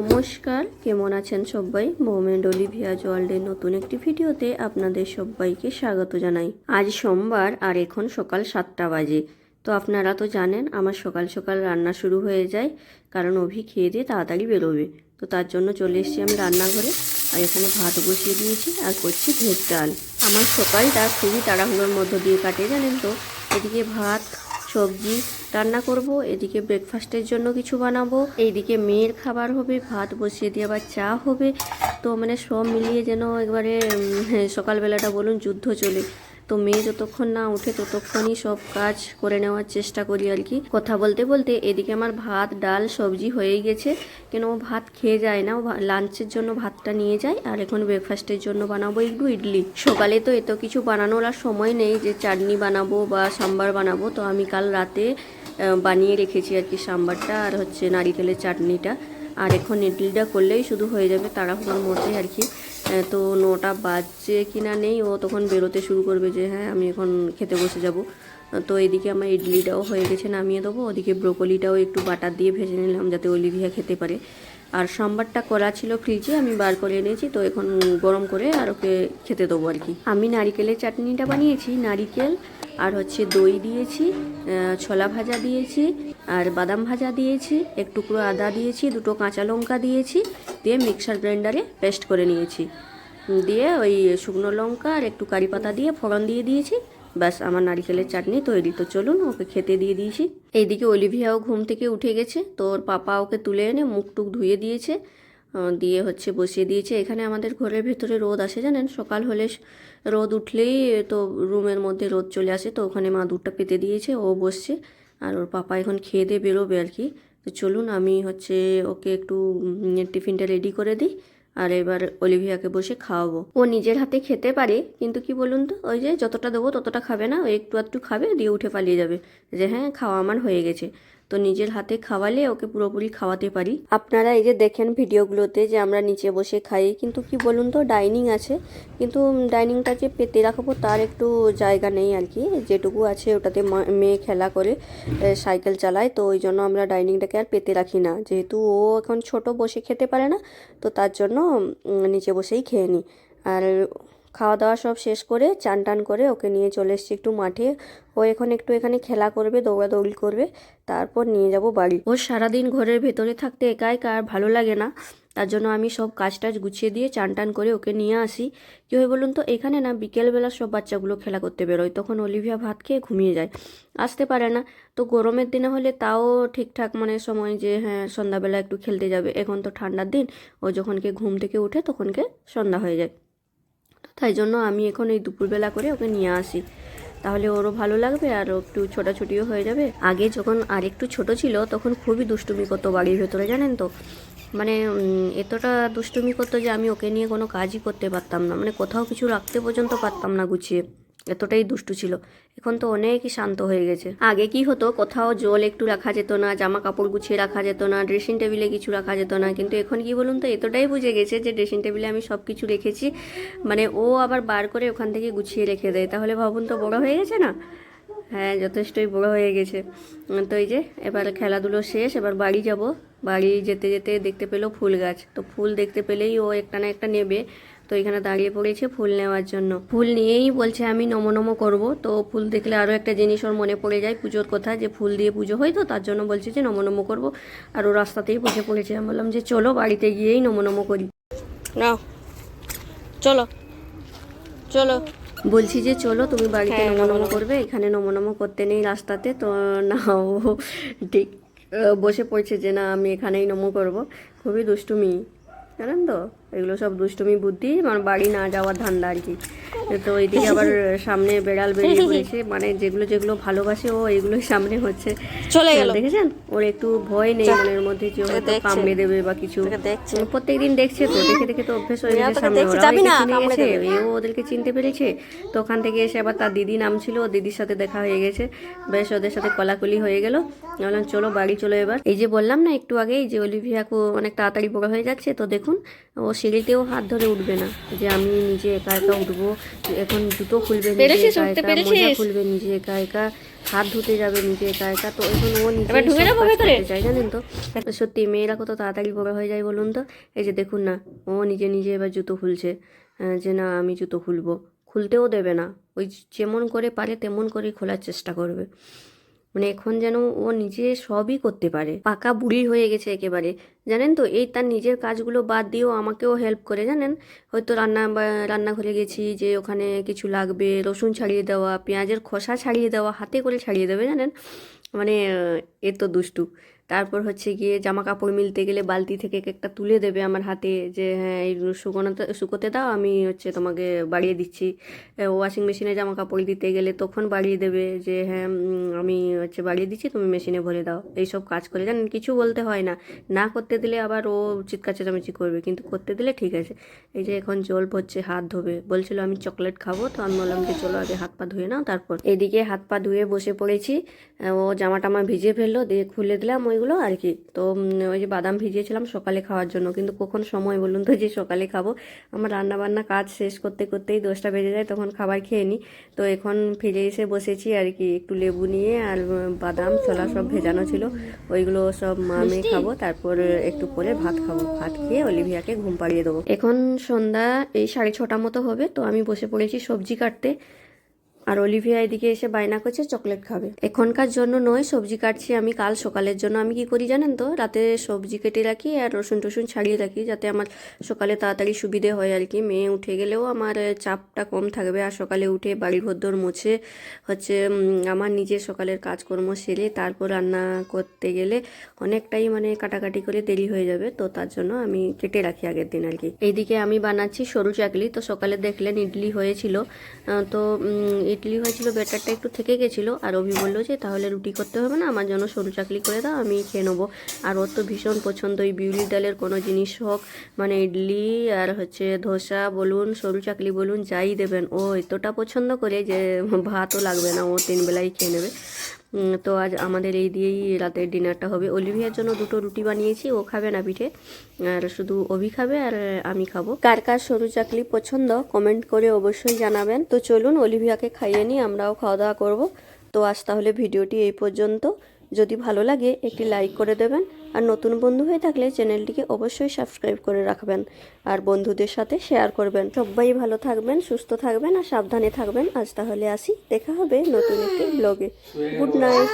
নমস্কার, কেমন আছেন সবাই? মোমেন্ট অলিভিয়া ওয়ার্ল্ডের নতুন একটি ভিডিওতে আপনাদের সবাইকে স্বাগত জানাই। আজ সোমবার আর এখন সকাল সাতটা বাজে। তো আপনারা তো জানেন, আমার সকাল সকাল রান্না শুরু হয়ে যায়, কারণ অভি খেয়ে দিয়ে তাড়াতাড়ি বেরোবে। তো তার জন্য চলে এসেছি আমি রান্নাঘরে। আর এখানে ভাত বসিয়ে দিয়েছি আর করছি ভেজ ডাল। আমার সকালটা খুবই তাড়াহুড়োর মধ্য দিয়ে কাটে, জানেন তো? এদিকে ভাত সবজি রান্না করব এদিকে ব্রেকফাস্টের জন্য কিছু বানাবো এইদিকে মেয়ের খাবার হবে ভাত বসিয়ে দিয়ে আবার চা হবে। তো মানে সব মিলিয়ে যেন একবারে হ্যাঁ, সকালবেলাটা বলুন যুদ্ধ চলে। তো মেয়ে যতক্ষণ না উঠে ততক্ষণই সব কাজ করে নেওয়ার চেষ্টা করি আর কি। কথা বলতে বলতে এদিকে আমার ভাত, ডাল, সবজি হয়েই গেছে। কেন ও ভাত খেয়ে যায় না, ও লাঞ্চের জন্য ভাতটা নিয়ে যায় আর এখন ব্রেকফাস্টের জন্য বানাবো একটু ইডলি। সকালে তো এত কিছু বানানোর আর সময় নেই যে চাটনি বানাবো বা সাম্বার বানাবো। তো আমি কাল রাতে বানিয়ে রেখেছি আর কি সাম্বারটা আর হচ্ছে নারিকেলের চাটনিটা। আর এখন ইডলিটা করলেই শুধু হয়ে যাবে তাড়াহুড়োর মধ্যে আর কি। তো নটা বাজছে কিনা নেই, ও তখন বেরোতে শুরু করবে যে হ্যাঁ আমি এখন খেতে বসে যাব। তো এদিকে আমার ইডলিটাও হয়ে গেছে, নামিয়ে দেবো। ওদিকে ব্রোকলিটাও একটু বাটার দিয়ে ভেজে নিলাম যাতে অলিভিয়া খেতে পারে। আর সাম্বারটা করা ছিল ফ্রিজে, আমি বার করে এনেছি, তো এখন গরম করে আর ওকে খেতে দেবো আর কি। আমি নারিকেলের চাটনিটা বানিয়েছি, নারিকেল আর হচ্ছে দই দিয়েছি ছোলা ভাজা দিয়েছি আর বাদাম ভাজা দিয়েছি, এক টুকরো আদা দিয়েছি, দুটো কাঁচা লঙ্কা দিয়েছি, দিয়ে মিক্সার গ্রাইন্ডারে পেস্ট করে নিয়েছি। দিয়ে ওই শুকনো লঙ্কা আর একটু কারি পাতা দিয়ে ফোড়ন দিয়ে দিয়েছি, ব্যাস আমার নারিকেলের চাটনি তৈরি। তো চলুন ওকে খেতে দিয়ে দিয়েছি। এইদিকে অলিভিয়াও ঘুম থেকে উঠে গেছে, তো ওর পাপা ওকে তুলে এনে মুখ টুক ধুয়ে দিয়েছে। দিয়ে হচ্ছে বসিয়ে দিয়েছে। এখানে আমাদের ঘরের ভেতরে রোদ আসে, জানেন? সকাল হলে রোদ উঠলেই তো রুমের মধ্যে রোদ চলে আসে, তো ওখানে মা দুধটা পেতে দিয়েছে, ও বসছে। আর ওর পাপা এখন খেয়ে দিয়ে বেরোবে আর কি। তো চলুন, আমি হচ্ছে ওকে একটু টিফিনটা রেডি করে দিই আর এবার অলিভিয়াকে বসে খাওয়াবো। ও নিজের হাতে খেতে পারে, কিন্তু কি বলুন তো, ওই যে যতটা দেবো ততটা খাবে না, ও একটু একটু খাবে, দিয়ে উঠে পালিয়ে যাবে। যে হ্যাঁ খাওয়া আমার হয়ে গেছে। তো নিজের হাতে খাওয়ালে ওকে পুরোপুরি খাওয়াতে পারি। আপনারা এই যে দেখেন ভিডিওগুলোতে যে আমরা নিচে বসে খাই, কিন্তু কি বলুন তো, ডাইনিং আছে। কিন্তু ডাইনিংটা যে পেতে রাখব তার একটু জায়গা নেই আর কি। যেটুকু আছে ওটাতে মেয়ে খেলা করে সাইকেল চালায়। তো ওই জন্য আমরা ডাইনিংটাকে আর পেতে রাখি না। যেহেতু ও এখন ছোট, বসে খেতে পারে না। তো তার জন্য নিচে বসেই খেয়ে নিই। আর খাওয়া দাওয়া সব শেষ করে চান টান করে ওকে নিয়ে চলে এসেছি একটু মাঠে। ও এখন একটু এখানে খেলা করবে, দৌড়াদৌড়ি করবে, তারপর নিয়ে যাব বাড়ি। ও সারাদিন ঘরের ভেতরে থাকতে একা একা আর ভালো লাগে না। তার জন্য আমি সব কাজ টাজ গুছিয়ে দিয়ে চান টান করে ওকে নিয়ে আসি। কী হয় বলুন তো, এখানে না বিকেলবেলা সব বাচ্চাগুলো খেলা করতে বেরোয়, তখন অলিভিয়া ভাত খেয়ে ঘুমিয়ে যায়। আসতে পারে না, তো গরমের দিনে হলে তাও ঠিকঠাক মানে সময় যে হ্যাঁ সন্ধ্যাবেলা একটু খেলতে যাবে। এখন তো ঠান্ডার দিন, ও যখনকে ঘুম থেকে উঠে তখনকে সন্ধ্যা হয়ে যায়। তাই জন্য আমি এখন এই দুপুরবেলা করে ওকে নিয়ে আসি। তাহলে ওরও ভালো লাগবে আর একটু ছোটাছুটিও হয়ে যাবে। আগে যখন আর একটু ছোট ছিল তখন খুবই দুষ্টুমি করতো বাড়ির ভেতরে, জানেন তো? মানে এতটা দুষ্টুমি করতো যে আমি ওকে নিয়ে কোনো কাজই করতে পারতাম না। মানে কোথাও কিছু রাখতে পর্যন্ত পারতাম না গুছিয়ে। এতটাই দুষ্টু ছিল। এখন তো অনেকই শান্ত হয়ে গেছে। আগে কি হতো, কোথাও জল একটু রাখা যেত না জামা কাপড় গুছিয়ে রাখা যেত না ড্রেসিং টেবিলে কিছু রাখা যেত না। কিন্তু এখন কি বলুন তো, এতটাই বুঝে গেছে যে ড্রেসিং টেবিলে আমি সব কিছু রেখেছি। মানে ও আবার বার করে ওখান থেকে গুছিয়ে রেখে দেয়। তাহলে ভাবুন তো, বড় হয়ে গেছে না? হ্যাঁ যথেষ্টই বড় হয়ে গেছে। তো এই যে, এবার খেলাধুলো শেষ, এবার বাড়ি যাব। বাড়ি যেতে যেতে দেখতে পেল ফুল গাছ। তো ফুল দেখতে পেলেই ও একটা না একটা নেবে। তো এখানে দাঁড়িয়ে পড়েছে ফুল নেওয়ার জন্য। ফুল নিয়েই বলছে আমি নমো নমো করব। তো ফুল দেখলে আরও একটা জিনিস ওর মনে পড়ে যায় পুজোর কথা যে ফুল দিয়ে পুজো হয় তো তার জন্য বলছে যে নমো নমো করব। আর ও রাস্তাতেই বসে পড়েছে। আমি বললাম যে চলো বাড়িতে গিয়েই নমো নমো করি। না চলো। চলো। বলছি যে চলো তুমি বাড়িতে নমো নমো করবে? এখানে নমো নমো করতে নেই রাস্তাতে। তো না ও ঠিক বসে পড়ছে যে না আমি এখানেই নমো করব। খুবই দুষ্টুমি। জানেন তো? এগুলো সব দুষ্টুমি বুদ্ধি মানে বাড়ি না যাওয়ার ধান্দা আর কি। তো এইদিকে আবার সামনে বেড়াল বেরিয়ে পড়েছে মানে যেগুলো যেগুলো ভালোবাসে ও এগুলোই সামনে হচ্ছে। চলে গেল। দেখেছেন? ওর একটু ভয় নেই মনের মধ্যে যে ও হয়তো কামড়ে দেবে বা কিছু। দেখছে। প্রত্যেকদিন দেখছে তো দেখে দেখে তো অভ্যেস হয়ে গেছে সামনে দেখছে, যাবি না, কামড়ে গেছে এও ওদেরকে চিনতে পেরেছে। তো ওখান থেকে এসে আবার তার দিদি নাম ছিল ও দিদির সাথে দেখা হয়ে গেছে। বেশ ওদের সাথে কলাকলি হয়ে গেল। বললাম চলো বাড়ি চলো এবার। এই যে বললাম না একটু আগেই যে অলিভিয়াকু অনেক তাড়াতাড়ি বড় হয়ে যাচ্ছে তো দেখুন ও সিঁড়িতেও হাত ধরে উঠবে না যে আমি নিজে একা একা উঠবো এখন জুতো খুলবে নিজে পেরেছিস একা একা মোজা খুলবে নিজে একা একা হাত ধুতে যাবে নিজে একা একা তো এখন ও নিজে? চাই জানেন তো? সত্যি মেয়েরা কত তাড়াতাড়ি বড় হয়ে যায় বলুন তো? এই যে দেখুন না ও নিজে নিজে এবার জুতো খুলছে যে না আমি জুতো খুলবো। খুলতেও দেবে না ওই যেমন করে পারে তেমন করেই খোলার চেষ্টা করবে। মানে এখন যেন ও নিজে সবই করতে পারে। পাকা বুড়ি হয়ে গেছে একেবারে। জানেন তো, এই তার নিজের কাজগুলো বাদ দিয়েও আমাকেও হেল্প করে, জানেন? হয়তো রান্না রান্নাঘরে গেছি যে ওখানে কিছু লাগবে, রসুন ছাড়িয়ে দেওয়া, পেঁয়াজের খোসা ছাড়িয়ে দেওয়া, হাতে করে ছাড়িয়ে দেবে, জানেন? মানে এ তো দুষ্টু। তারপর হচ্ছে গিয়ে জামা কাপড় মিলতে গেলে বালতি থেকে একটা তুলে দেবে আমার হাতে যে হ্যাঁ এই শুকোনোতে শুকোতে দাও, আমি হচ্ছে তোমাকে বাড়িয়ে দিচ্ছি। ওয়াশিং মেশিনে জামা কাপড় দিতে গেলে তখন বাড়িয়ে দেবে যে হ্যাঁ আমি হচ্ছে বাড়িয়ে দিচ্ছি, তুমি মেশিনে ভরে দাও। এইসব কাজ করে, জানেন, কিছু বলতে হয় না। না করতে দিলে আবার ও চিৎকার চেঁচামেচি করবে, কিন্তু করতে দিলে ঠিক আছে। এই যে এখন জল পড়ছে হাত ধোবে। বলছিল, আমি চকলেট খাব। তো আমি বললাম যে, চলো আগে হাত পা ধুয়ে নাও, তারপর। এদিকে হাত পা ধুয়ে বসে পড়েছি। ও জামা টামা ভিজে ফেলল, দিয়ে খুলে দিলাম। ওইগুলো আর কি। তো ওই যে বাদাম ভিজিয়েছিলাম সকালে খাওয়ার জন্য। কিন্তু কখন সময় বলুন তো যে সকালে খাব? আমার রান্না বান্না কাজ শেষ করতে করতেই দশটা বেজে যায় তখন খাবার খেয়ে নিই তো এখন ফিরে এসে বসেছি আর কি একটু লেবু নিয়ে আর বাদাম ছোলা সব ভেজানো ছিল। ওইগুলো সব আমি খাব তারপর একটু পরে ভাত খাব। ভাত খেয়ে অলিভিয়াকে ঘুম পাড়িয়ে দেবো। এখন সন্ধ্যা এই সাড়ে ছটা মতো হবে তো আমি বসে পড়েছি সবজি কাটতে। আর অলিভিয়া এদিকে এসে বায়না করছে, চকলেট খাবে। এখনকার জন্য নয়, সবজি কাটছি আমি কাল সকালের জন্য। আমি কি করি জানেন তো? রাতে সবজি কেটে রাখি আর রসুন টসুন ছাড়িয়ে রাখি যাতে আমার সকালে তাড়াতাড়ি সুবিধে হয় আর কি। মেয়ে উঠে গেলেও আমার চাপটা কম থাকবে আর সকালে উঠে বাড়ি ঘরদোর মুছে হচ্ছে আমার নিজের সকালের কাজকর্ম সেরে তারপর রান্না করতে গেলে অনেকটাই মানে কাটাকাটি করে দেরি হয়ে যাবে। তো তার জন্য আমি কেটে রাখি আগের দিন আর কি। এইদিকে আমি বানাচ্ছি সরু চাকলি। তো সকালে দেখলেন ইডলি হয়েছিল। তো ইডলি হয়েছিল ব্যাটারটা একটু থেকে গেছিল। আর অভি বলল যে, তাহলে রুটি করতে হবে না, আমার জন্য সরু চাকলি করে দাও, আমি খেয়ে নেব। আর ওর তো ভীষণ পছন্দ ওই বিউলি ডালের কোনো জিনিস হোক মানে ইডলি আর হচ্ছে ধোসা বলুন সরু চাকলি বলুন, যাই দেবেন। ও এতটা পছন্দ করে যে, ভাতও লাগবে না, ও তিন বেলাই খেয়ে নেবে। তো আজ আমাদের এই দিয়েই রাতের ডিনারটা হবে। অলিভিয়ার জন্য দুটো রুটি বানিয়েছি, ও খাবে না পিঠে। আর শুধু অভি খাবে আর আমি খাব। কার কার সরু চাকলি পছন্দ কমেন্ট করে অবশ্যই জানাবেন। তো চলুন, অলিভিয়াকে খাইয়ে নিই, আমরাও খাওয়া দাওয়া করব। তো আজ তাহলে ভিডিওটি এই পর্যন্ত। যদি ভালো লাগে, একটি লাইক করে দেবেন। আর নতুন বন্ধু হয়ে থাকলে চ্যানেলটিকে অবশ্যই সাবস্ক্রাইব করে রাখবেন আর বন্ধুদের সাথে শেয়ার করবেন। সবাই ভালো থাকবেন সুস্থ থাকবেন আর সাবধানে থাকবেন। আজ তাহলে আসি দেখা হবে নতুন একটি ব্লগে গুড নাইট